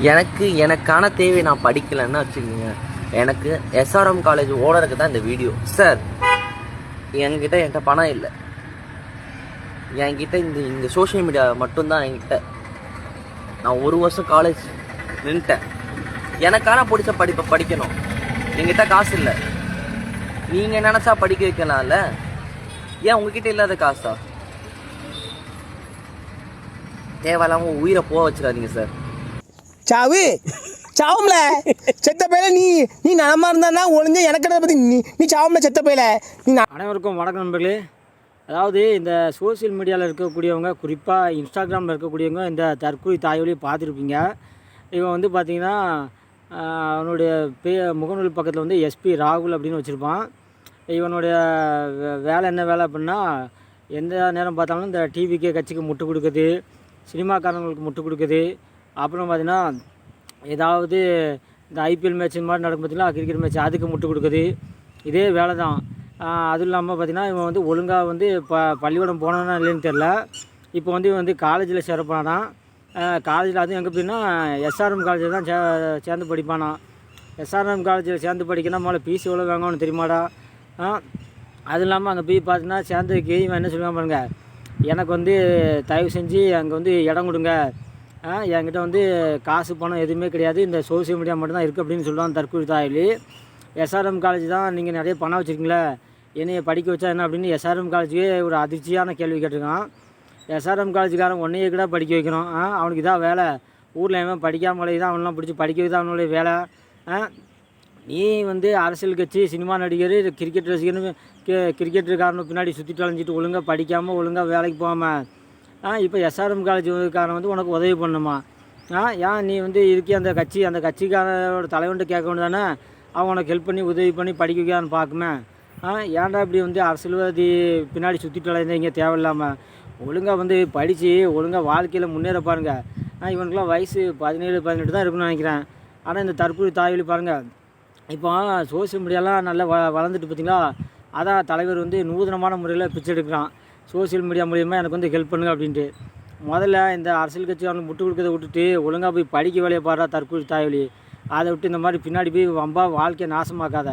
எனக்கு எனக்கான தேவை நான் படிக்கலைன்னு வச்சுக்கோங்க. எனக்கு எஸ்ஆர்எம் காலேஜ் ஓனருக்கு தான் இந்த வீடியோ சார் என்கிட்ட என்கிட்ட பணம் இல்லை. என்கிட்ட இந்த இந்த சோஷியல் மீடியா மட்டும்தான் என்கிட்ட. நான் ஒரு வருஷம் காலேஜ் நின்ட்டேன். எனக்கான பிடிச்ச படிப்பை படிக்கணும். என்கிட்ட காசு இல்லை. நீங்கள் நினச்சா படிக்க வைக்கலாம்ல? ஏன் உங்ககிட்ட இல்லாத காசா? தேவையில்லாமல் உயிரை போக வச்சுக்காதீங்க சார் சாவு. சாவும்ல. செத்த பையில நீ நீ நலமா இருந்தானா ஒளிஞ்ச எனக்கு பத்தி நீ நீ சாவும்ல செத்த பையில. நீ அனைவருக்கும் வணக்கம் நண்பர்களே. அதாவது இந்த சோஷியல் மீடியாவில் இருக்கக்கூடியவங்க குறிப்பாக இன்ஸ்டாகிராமில் இருக்கக்கூடியவங்க இந்த தற்கொலை தாய்வழி பார்த்துருப்பீங்க. இவன் வந்து பார்த்தீங்கன்னா அவனுடைய பே முகநூல் பக்கத்தில் வந்து எஸ்பி ராகுல் அப்படின்னு வச்சுருப்பான். இவனுடைய வே- வேலை என்ன வேலை அப்படின்னா எந்த நேரம் பார்த்தாலும் இந்த டிவிக்கு கட்சிக்கு முட்டு கொடுக்குது சினிமாக்காரங்களுக்கு முட்டு கொடுக்குது அப்புறம் பார்த்தீங்கன்னா ஏதாவது இந்த ஐபிஎல் மேட்ச் இந்த மாதிரி நடக்கும் பார்த்திங்கன்னா கிரிக்கெட் மேட்ச் அதுக்கு முட்டு கொடுக்குது இதே வேலை தான். அதுவும் இல்லாமல் பார்த்திங்கன்னா இவன் வந்து ஒழுங்காக வந்து ப பள்ளிக்கூடம் போனானா இல்லைன்னு தெரில இப்போ வந்து இவன் வந்து காலேஜில் சேரப்போனானா காலேஜில் அதுவும் எங்கே போயின்னா எஸ்ஆர்எம் காலேஜில் தான் சே சேர்ந்து படிப்பானா? எஸ்ஆர்எம் காலேஜில் சேர்ந்து படிக்கணும் முதல்ல ஃபீஸ் எவ்வளோ வாங்கணும்னு தெரியுமாடா? அதுவும் அது இல்லாமல் அங்கே போய் பார்த்தீங்கன்னா சேர்ந்ததுக்கு இவன் என்ன சொல்லுவான் பாருங்க? எனக்கு வந்து தயவு செஞ்சு அங்கே வந்து இடம் கொடுங்க. என்கிட்ட வந்து காசு பணம் எதுவுமே கிடையாது. இந்த சோசியல் மீடியா மட்டும்தான் இருக்குது அப்படின்னு சொல்லுவான் தற்கொலை தாயலி எஸ்ஆர்எம் காலேஜ் தான் நீங்கள் நிறைய பணம் வச்சுருக்கீங்களே? என்னையை படிக்க வச்சா என்ன அப்படின்னு எஸ்ஆர்எம் காலேஜுக்கே ஒரு அதிர்ச்சியான கேள்வி கேட்டிருக்கான். எஸ்ஆர்எம் காலேஜுக்காரன் ஒன்றையே கூட படிக்க வைக்கணும். அவனுக்கு இதான் வேலை. ஊரில் எவன் படிக்காமலே தான் அவனெலாம் பிடிச்சி படிக்க வைதான் அவனுடைய வேலை. ஆ, நீ வந்து அரசியல் கட்சி சினிமா நடிகர் கிரிக்கெட் ரசிகர்னு கிரிக்கெட் கிரிக்கெட்டுக்காரனு பின்னாடி சுற்றி தொலைஞ்சிட்டு ஒழுங்காக படிக்காமல் ஒழுங்காக வேலைக்கு போகாமல் ஆ இப்போ எஸ்ஆர்எம் காலேஜ் காரன் வந்து உனக்கு உதவி பண்ணுமா? ஆ ஏன் நீ வந்து இருக்கி அந்த கட்சி அந்த கட்சிக்காரோட தலைவன்ட்டு கேட்க வேண்டியதானே? அவன் உனக்கு ஹெல்ப் பண்ணி உதவி பண்ணி படிக்க வைக்கான்னு பார்க்குமே. ஆ ஏன்டா இப்படி வந்து அரசியல்வாதி பின்னாடி சுற்றிட்டு அலைந்தீங்க தேவையில்லாமல் ஒழுங்காக வந்து படித்து ஒழுங்காக வாழ்க்கையில் முன்னேற பாருங்க. ஆ இவனுக்குலாம் வயசு பதினேழு பதினெட்டு தான் இருக்குன்னு நினைக்கிறேன். ஆனால் இந்த தற்கொலை தாய்வழி பாருங்கள் இப்போ சோசியல் மீடியாலாம் நல்லா வ வளர்ந்துட்டு பார்த்தீங்களா அதான் தலைவர் வந்து நூதனமான முறையில் பிச்சை எடுக்கிறான். சோஷியல் மீடியா மூலியமாக எனக்கு வந்து ஹெல்ப் பண்ணுங்க அப்படின்ட்டு. முதல்ல இந்த அரசியல் கட்சி அவனுக்கு முட்டு கொடுக்கறத விட்டுட்டு ஒழுங்காக போய் படிக்க வேலையை பாடுறா தற்கொலை தாய்வழி. அதை விட்டு இந்த மாதிரி பின்னாடி போய் வம்பா வாழ்க்கையை நாசமாக்காத.